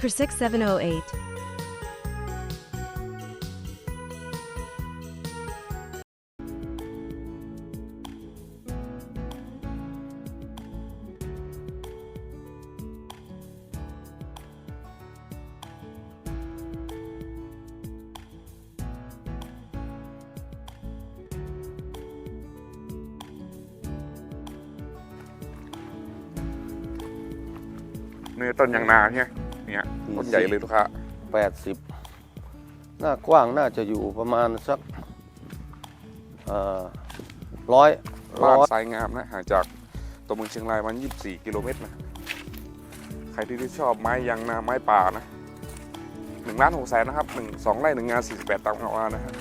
Per 6708. นี่ต้นยางนาใช่ไหมเนี่ย ต้นใหญ่เลยลูกค้าแปดสิบหน้ากว้างน่าจะอยู่ประมาณสักร้อยบ้านร้อยทรายงามนะห่างจากตัวเมืองเชียงรายมัน24 กิโลเมตรนะใครที่ชอบไม้ยางนาไม้ป่านะหนึ่งล้านหกแสนนะครับหนึ่งสองไร่หนึ่งงาน48ตารางวานะฮะ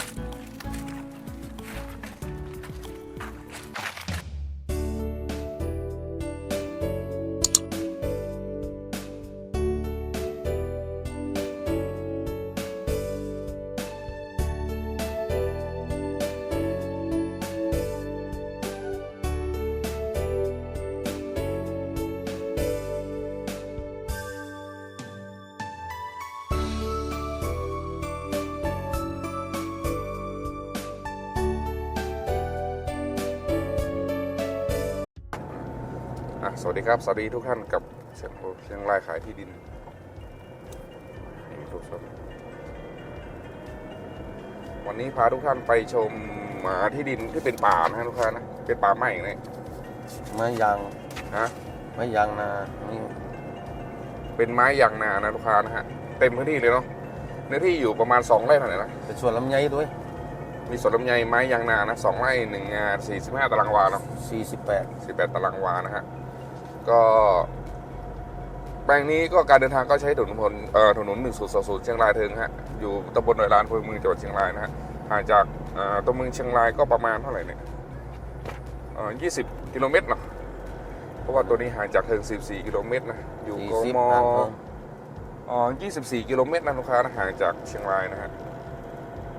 อะสวัสดีครับ สวัสดีทุกท่านกับเชียงเชียงรายขายที่ดินให้ทุกชมวันนี้พาทุกท่านไปชมหมาที่ดินที่เป็นป่านะฮะทุกท่านนะ เป็นป่าไม้เนี่ยไม้ยางนะไม้ยางนานี่เป็นไม้ยางนานะลูกค้านะฮะ เต็มพื้นที่เลยเนาะเนื้อที่อยู่ประมาณ 2ไร่เท่าไหร่นะเป็นส่วนลำไยด้วย มีสวนลำไยไม้ยางนานะสองไร่หนึ่งงาน45ตารางวาเนาะ48 18ตารางวานะฮะ ก็แปลงนี้ก็การเดินทางก็ใช้ถนนพลเอ่อถนน1020เชียงรายเทิงฮะ อยู่ตำบลหน่อยลานอำเภอเมืองจังหวัดเชียงรายนะฮะ ห่างจากเอ่อตัวเมืองเชียงรายก็ประมาณเท่าไหร่เนี่ยเอ่อ20กิโลเมตรเนาะ เพราะว่าตัวนี้ห่างจากเทิง14กิโลเมตรนะ อยู่ก40มอ่างทองอ๋อ24 กิโลเมตรนะลูกค้านะห่างจากเชียงรายนะฮะ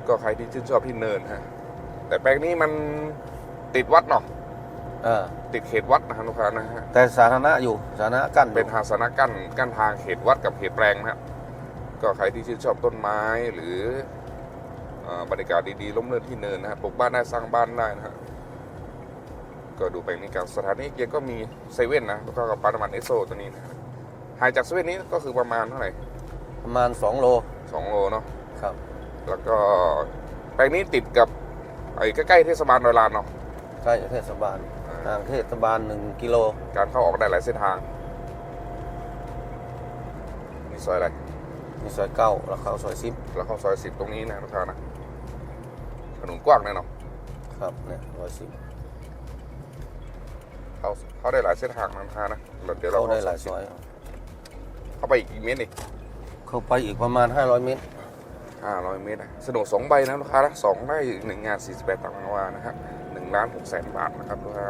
ก็ใครที่ชื่นชอบที่เนินฮะ แต่แปลงนี้มันติดวัดเนาะ เออติดเขตวัดนะฮะลูกค้านะฮะแต่สาธารณะอยู่สาธารณะกั้นอยู่เป็นทางสาธารณะกั้นกั้นทางเขตวัดกับเขตแปลงนะฮะก็ใครที่ชื่นชอบต้นไม้หรือเอ่อบรรยากาศดีๆล้มเลื่อนที่เนินนะฮะปลูกบ้านได้สร้างบ้านได้นะฮะก็ดูแปลงนี้กันสถานีเกียร์ก็มีเซเว่นนะแล้วก็ปั๊มน้ำมันเอสโซตัวนี้นะฮะห่างจากเซเว่นนี้ก็คือประมาณเท่าไหร่ประมาณ 2 โลสองโลเนาะครับ แล้วก็แปลงนี้ติดกับไอ้ใกล้ๆเทศบาลดอยลานเนาะ ใกล้เทศบาล ห่างเทศบาล1กิโลการเข้าออกได้หลายเส้นทางมีซอยอะไรมีซอยเก้าแล้วเข้าซอยสิบแล้วเข้าซอยสิบตรงนี้นะทุกท่านนะถนนกว้างแน่นอนครับเนี่ยซอยสิบเข้าเข้าได้หลายเส้นทางนะทุกท่านนะแล้วเดี๋ยวเราเข้าได้หลายซอย เข้าไปอีกกี่เมตรนี่เข้าไปอีกประมาณ500เมตรห้าร้อยเมตรนะสะดวกสองใบนะลูกค้านะสองได้หนึ่งงานสี่สิบแปดตารางวานะครับหนึ่งล้านหกแสนบาทนะครับลูกค้า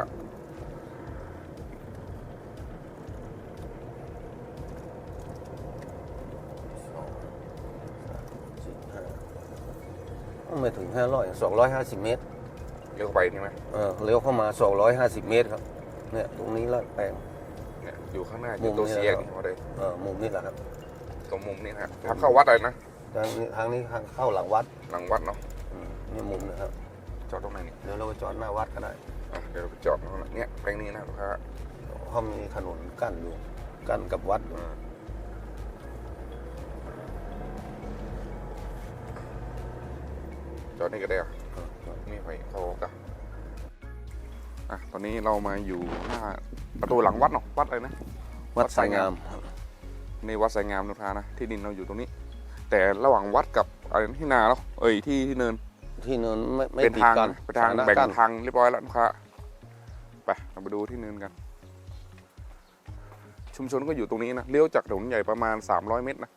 ไม่ถึง 500 250 เมตร เลี้ยวเข้าไปนี่ไหมเออเลี้ยวเข้ามา 250 เมตรครับ เนี่ยตรงนี้ละแปลง เนี่ยอยู่ข้างหน้าอมุยู่มตัวนี้เสียนะครับนี่พอได้เออมุมนี้แหละครับ ตรงมุมนี้นะฮะทางเข้าวัดอะไรนะ ทางนี้ทางนี้ทางเข้าหลังวัดหลังวัดเนาะ อืมนี่มุมนะครับ จอดตรงไหนนี่เดี๋ยวเราไปจอดหน้าวัดก็ได้อะเดี๋ยวเราไปจอดตรงนั้นเนี่ยแปลงนี้นะลูกค้าเพราะมีถนนกั้นอยู่กั้นกับวัดอยู่ อ่า จอดนี่ก็ได้เหรอะเออจอดนี่ไปเข้ากันอะตอนนี้เรามาอยู่หน้าประตูหลังวัดเนาะวัดอะไรนะวัดสายงามในวัดสายงามนุทานะที่ดินเราอยู่ตรงนี้ แต่ระหว่างวัดกับอะไรที่นาเนาะเอ้ยที่ที่เนิน ที่เนินไม่ไม่เป็นติดทางกันเป็นทางสธรณะแบ่งกั้นทางเรียบร้อยแล้วลูกค้าไปเราไปดูที่เนินกัน ชุมชนก็อยู่ตรงนี้นะเลี้ยวจากถนนใหญ่ประมาณ 300 เมตรนะ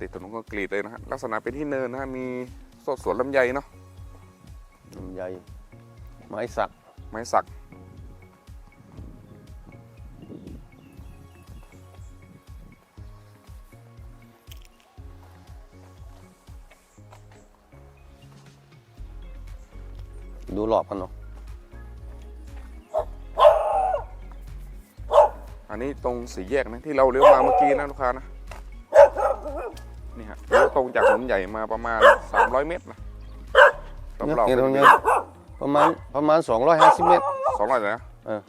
ติดถนนก็กรีดเลยนะฮะลักษณะเป็นที่เนินนะฮะมีสดสวนลำไยเนาะลำไยไม้สักไม้สักดูหลอบกันเนาะอันนี้ตรงสี่แยกนะที่เราเลี้ยวมาเมื่อกี้นะลูกค้านะ นี่ฮะเลี้ยวตรงจากถนนใหญ่มาประมาณ 300 เมตรนะรเนี่ยอบเห็นตรงเนี้ยประมาณประมาณ 250 เมตรๆสองร้อยเลยนะเออ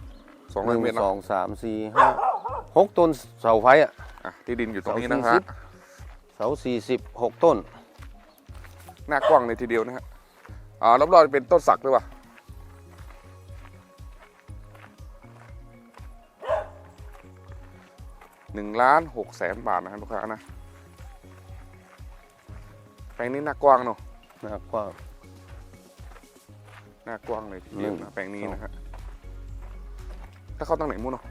สองหร้อยนึ่งเมตรสนะองสามสี่ห้าหกต้นเสาไฟอะ อะที่ดินอยู่ตรงนี้สองนะสี่ฮะสิบ เสาสี่สิบหกต้น หน้ากว้างเลยทีเดียวนะฮะอ่ารอบๆเป็นต้นสักด้วยว่ะหนึ่งล้านหกแสนบาทนะครับลูกค้านะแป ลงนี้หน้ากว้างเนาะหน้ากว้าง หน้ากว้างเลยทีเดียวหนึ่นะงแปลงนี้สองนะฮะถ้าเข้าตั้งไหนมุ่งเนาะ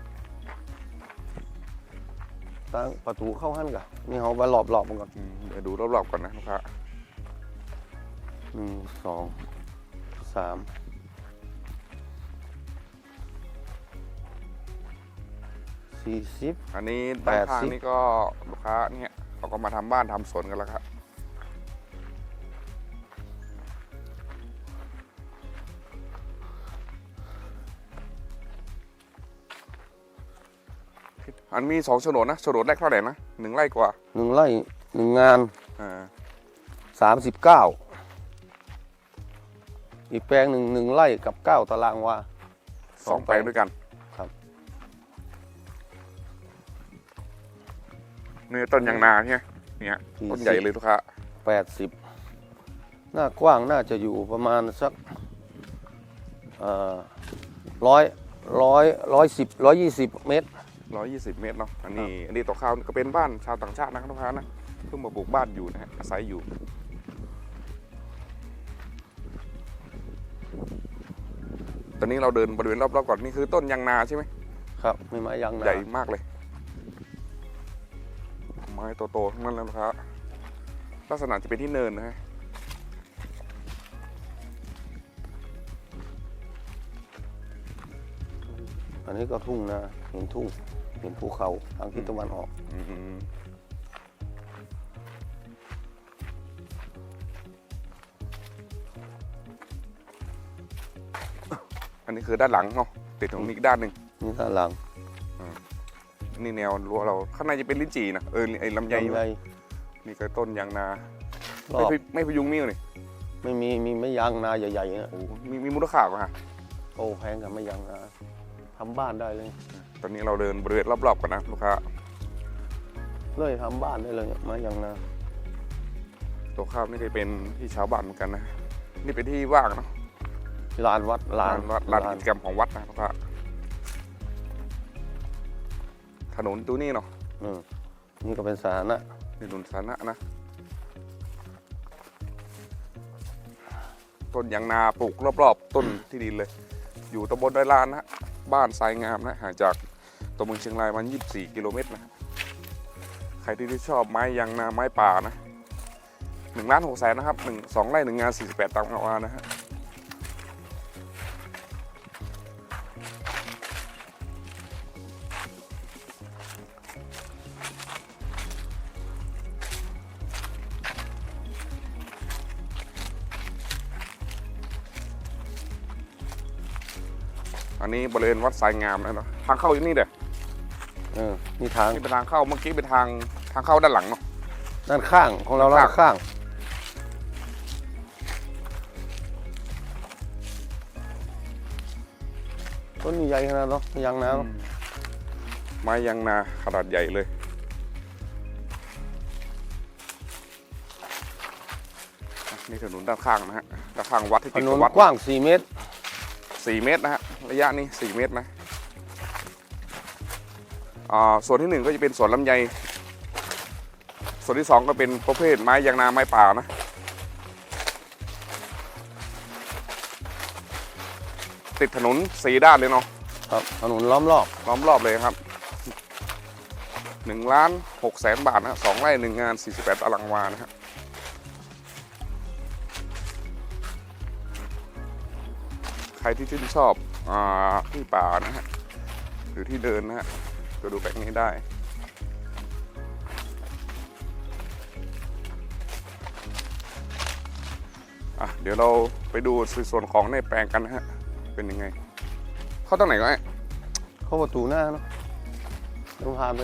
ตั้งประตูเข้าหันกะนี่เขาไปหลอบหลอบๆมันก่อนอืมเดี๋ยวดูรอบๆก่อนนะลูกค้าหนึ่งสองสามสี่สิบ อันนี้ด้านข้างแปดสิบ นี่ก็ลูกค้าเนี่ยเขาก็มาทำบ้านทำสวนกันแล้วครับ อันมีสองโฉนดนะโฉนดแรกเท่าไหร่นะหนึ่งไร่กว่าหนึ่งไร่หนึ่งงานอ่าสามสิบเก้าอีกแปลงหนึ่งหนึ่งไร่กับเก้าตารางวาสองแปลงด้วยกันครับ เนี่ยต้นยางนาเนี่ยเนี่ยต้นใหญ่เลยลูกค้าแปดสิบหน้ากว้างน่าจะอยู่ประมาณสักร้อยร้อยร้อยสิบร้อยยี่สิบเมตร ร้อยยี่สิบเมตรเนาะ อันนี้ อันนี้ตัวข้าวก็เป็นบ้านชาวต่างชาตินะครับลูกค้านะ เพิ่งมาปลูกบ้านอยู่นะฮะ อาศัยอยู่ ตอนนี้เราเดินบริเวณรอบๆก่อน นี่คือต้นยางนาใช่ไหม ครับไม่ไม้ยางนา ใหญ่มากเลย ไม้โตๆทั้งนั้นเลยนะครับ ลักษณะจะเป็นที่เนินนะฮะอันนี้ก็ทุ่งนาเห็นทุ่ง เห็นภูเขาทางทิศตะวันออก อืมอันนี้คือด้านหลังเนาะติดตรงนี้อีกด้านหนึ่งนี่ด้านหลังนี่แนวรั้วเราข้างในจะเป็นลิ้นจี่นะเออไอ้ลำไยลำไยนี่ก็ต้นยางนา รอไม่บพยุไม่พยุงมิ้วนี่ไม่มีมีไม้ยางนาใหญ่ๆนะโอ้โหมีมีมูลค่ากว่าฮะโอ้แพงกับไม้ยางนาทำบ้านได้เลย ตอนนี้เราเดินบริเวณรอบๆกันนะลูกค้าเลยทำบ้านได้เลยไม้ยางนาตัวข้าวนี่ก็เป็นที่ชาวบ้านเหมือนกันนะ นี่เป็นที่ว่างเนาะลานวัดลาลานนวัดลานกิจกรรมของวัดนะลูกค้าถนนตัวนี้เนาะอืมนี่ก็เป็นสาธารณะนี่ถนนสาธารณะนะ ต้นยางนาปลูกรอบๆ ต้นที่ดินเลย อยู่ตำบลดอยลานนะฮะบ้านทรายงามนะห่างจาก ตัวเมืองเชียงรายมัน24 กิโลเมตรนะใครที่ชอบไม้ยางนาไม้ป่านะหนึ่งล้านหกแสนนะครับหนึ่งสองไร่หนึ่งงาน48ตารางวานะฮะอันนี้บริเวณวัดทรายงามนะเนาะทางเข้าอยู่นี่เด้อ ออนี่ทางนี่เป็นทางเข้าเมื่อกี้เป็นทางทางเข้าด้านหลังเนาะด้านข้างของเราด้านด้านข้าง ต้นใหญ่ขนาดเนาะยางนาเนอะไม้ยางนาขนาดใหญ่เลยนี่ถนนด้านข้างนะฮะด้านข้างวัดที่ถติดนกับนวัดกว้าง 4 เมตรสี่เมตรนะฮะระยะนี้สี่เมตรนะอ่า ส่วนที่หนึ่งก็จะเป็นสวนลำไย ส่วนที่สองก็เป็นประเภทไม้ยางนาไม้ป่านะติดถนนสีด้านเลยเนาะครับถนนล้อมรอบล้อมรอบเลยครับหนึ่งล้านหกแสนบาทนะสองไร่หนึ่งงานสี่สิบแปดตารางวานะฮะใครที่ชื่นชอบอาที่ป่านะฮะหรือที่เดินนะฮะ ก็ดูแปลกนี้ได้ อะ เดี๋ยวเราไปดูส่วนของในแปลงกันนะฮะ เป็นยังไง เข้าตรงไหนก็ไอ้เข้าประตูหน้าเนาะต้องพาไป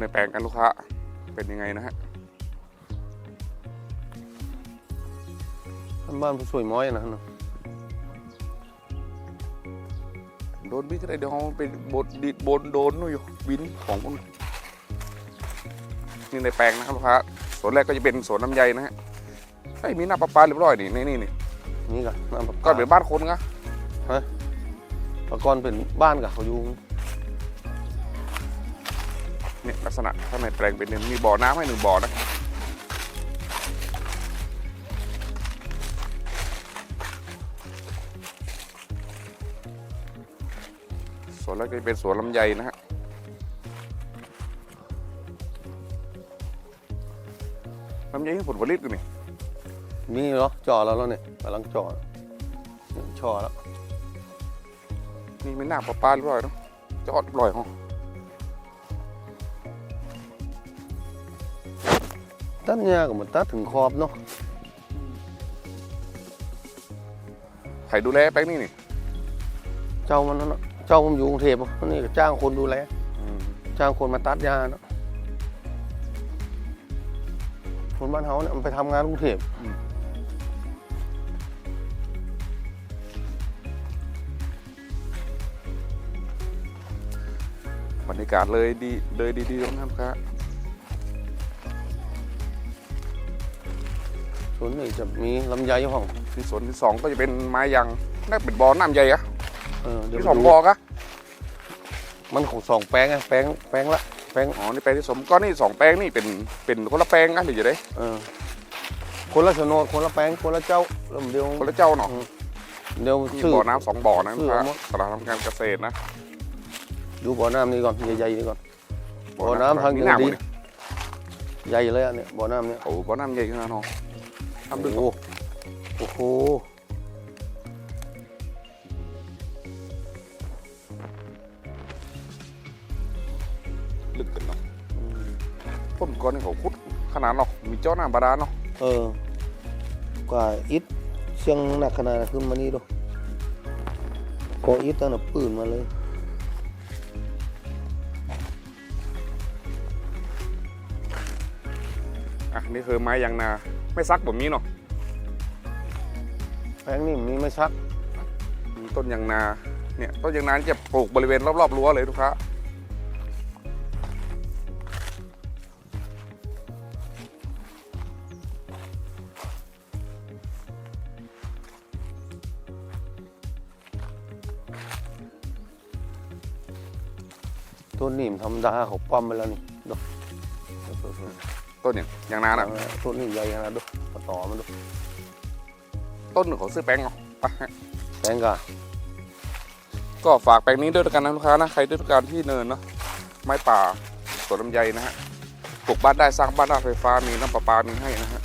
ในแปลงกันลูกค้า เป็นยังไงนะฮะบ้านผู้สวยม้อยนะนะโดนบินก็ได้เดี๋ยวเขาไปบดดิดบนโดนนู่นอยู่บินของพวกนี้นี่ในแปลงนะครับลูกค้าสวนแรกก็จะเป็นสวนลำไยนะฮะไอ้ยมีหน้าประปาเรียบร้อยนี่นี่นี่นี่นี่กะน้ำปลาก็เป็นบ้านคนนะปะกอนเป็นบ้านกับเขาอยู่ เนี่ยลักษณะข้างในแปลงเป็นเนี่ยมีบ่อน้ำให้หนึ่งบ่อนะสวนแรกก็จะเป็นสวนลำไยนะฮะลำไยที่ผลผลิตอยู่นี่มีเหรอจ่อแล้วแล้วเนี่ยกำลังจ่อนี่จ่อแล้วนี่ไม่น่าปลาปลาเรียบร้อยเนาะจอดเรียบร้อยห้อง ตัดหญ้าก็มันตัดถึงขอบเนาะใครดูแลแป้งนี่นี่ เจ้ามันนั่นน่ะเจ้ามันอยู่กรุงเทพอะนี่ก็จ้างคนดูแลจ้างคนมาตัดหญ้าเนาะคนบ้านเฮาเนี่ยมันไปทำงานกรุงเทพบรรยากาศเลยดีเลยดีๆตรงนั้นครับ ส่วนนี้จะมีลำไยห้องที่สวนที่สองก็จะเป็นไม้ยางน่าเป็นบ่อน้ำใหญ่อะเออเดี๋ยวที่ไปสองดูบ่อกะมันของสองแปลงไงแปลงแปลงละแปลงอ๋อนี่แปลงที่สมก็นี่สองแปลงนี่เป็นเป็นคนละแปลงกันหรือจะได้เออคนละโฉนดคนละแปลงคนละเจ้าเริ่มเดียวคนละเจ้าเนาะเดี๋ยวมีซื้อบ่อน้ำสองบ่อนะซื้อครับหมดสำหรับทำการเกษตรนะดูบ่อน้ำนี่ก่อนใหญ่ๆนี่ก่อนบ่อน้ำทางนี่หน้าดีหมดเลยใหญ่เลยอะเนี่ยบ่อน้ำเนี่ยโอ้บ่อน้ำใหญ่ขนาดนั้น ทำดึงโอ้โหโอ้โหลึกกันเนาะต้นก้อนนี่เขาคุดขนาดเนาะมีเจ้าน้ำบาดาลเนาะเออกว่าอิฐเชียงหนักขนาดนั้นขึ้นมานี่ดูก่ออิฐตั้งแต่ปืนมาเลยอะนี่คือไม้ยางนา ไม่ซักแบบนี้เนาะแปลงนี่มีไม่ชัก มีต้นยางนาเนี่ยต้นยางนานี่จะปลูกบริเวณรอบๆรั้วเลยทุกค้าต้นนี่มันธรรมดาเขาปั๊มไปแล้วนี่ดู ต้นเนี่ยยางนาน่ะต้นนี่ใหญ่ขนาดดูมาต่อมันดูต้นหนึ่งเขาซื้อแป้งเนาะไปฮะแปลงกะก็ฝากแปลงนี้ด้วยกันนะลูกค้านะใครด้วยการที่เนินเนาะไม้ป่าสวนลำไยนะฮะปลูกบ้านได้สร้างบ้านได้ไฟฟ้ามีน้ำประปามีให้นะฮะ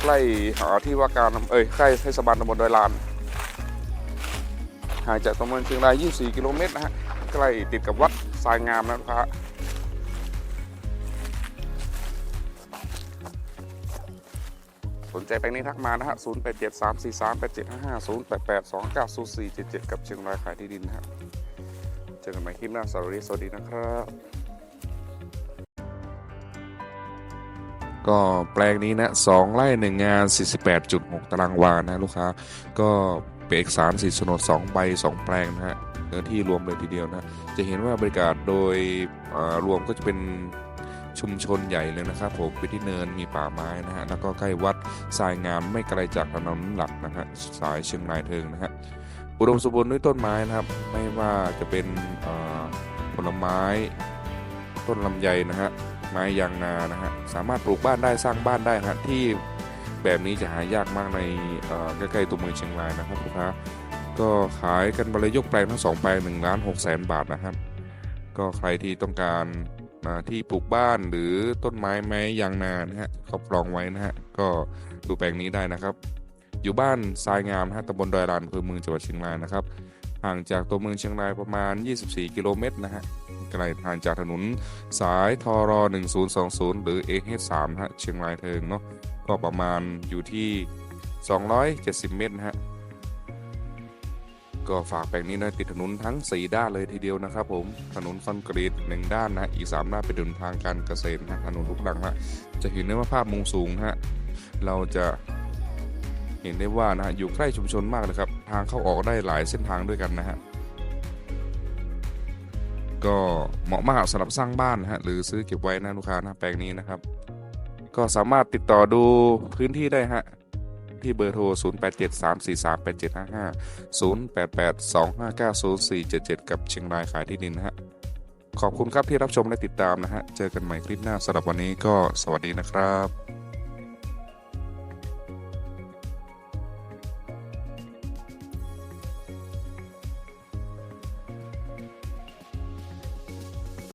ใกล้หาที่ว่าการเอ้ยใกล้เทศบาลตำบลดอยลานห่างจากตำบลเชียงราย 24 กิโลเมตรนะฮะใกล้ติดกับวัดทรายงามนะลูกค้า นใจแปลงนี้ทักมานะฮะ0 8 7 3 4 3 8 7 5 5 0 8 8 2 9 0 4 7 7 กับเชียงรายขายที่ดินนะฮะเจอกันใหม่คลิปหน้าสวัสดีสวัสดีนะครับก็แปลงนี้นะสองไร่หนึ่งงาน 48.6 ตารางวานะลูกค้า ก็เป็นเอกสารสิทธิโฉนด2ใบ 2 แปลงนะฮะเนื้อที่รวมเลยทีเดียวนะ จะเห็นว่าบริการโดยรวมก็จะเป็น ชุมชนใหญ่เลยนะครับผมเป็นที่เนินมีป่าไม้นะฮะแล้วก็ใกล้วัดทรายงามไม่ไกลจากถนนหลักนะฮะสายเชียงรายเทิงนะฮะอุดมสมบูรณ์ด้วยต้นไม้นะครับไม่ว่าจะเป็นผลไม้ ต้นลำไยนะฮะไม้ยางนานะฮะสามารถปลูกบ้านได้สร้างบ้านได้นะฮะที่แบบนี้จะหายากมากในใกล้ๆตัวเมืองเชียงรายนะครับลูกค้าก็ขายกันบรรยกแปลงทั้งสองแปลง1ล้าน6แสนบาทนะครับ ก็ใครที่ต้องการ ที่ปลูกบ้านหรือต้นไม้ไม้ยางนานะฮะครอบครองไว้นะฮะก็ดูแปลงนี้ได้นะครับ อยู่บ้านทรายงามนะฮะตำบลดอยลานอำเภอเมืองจังหวัดเชียงรายนะครับห่างจากตัวเมืองเชียงรายประมาณ 24 กิโลเมตรนะฮะไกลห่างจากถนนสายทร1020 หรือ AH3 นะฮะเชียงรายเทิงเนาะก็ประมาณอยู่ที่ 270 เมตรนะฮะ ก็ฝากแปลงนี้นะติดถนนทั้ง 4 ด้านเลยทีเดียวนะครับผมถนนคอนกรีตหนึ่งด้านนะอีก 3 ด้านเป็นถนนทางการเกษตรนะถนนลูกหลังนะจะเห็นได้ว่าภาพมุมสูงนะฮะเราจะเห็นได้ว่านะฮะอยู่ใกล้ชุมชนมากเลยครับ ทางเข้าออกได้หลายเส้นทางด้วยกันนะฮะก็เหมาะมากสำหรับสร้างบ้านนะฮะหรือซื้อเก็บไว้นะลูกค้านะแปลงนี้นะครับ ก็สามารถติดต่อดูพื้นที่ได้ฮะ ที่เบอร์โทร 0873438755 0882590477 กับเชียงรายขายที่ดินนะฮะ ขอบคุณครับที่รับชมและติดตามนะฮะ เจอกันใหม่คลิปหน้าสำหรับวันนี้ก็สวัสดีนะครับ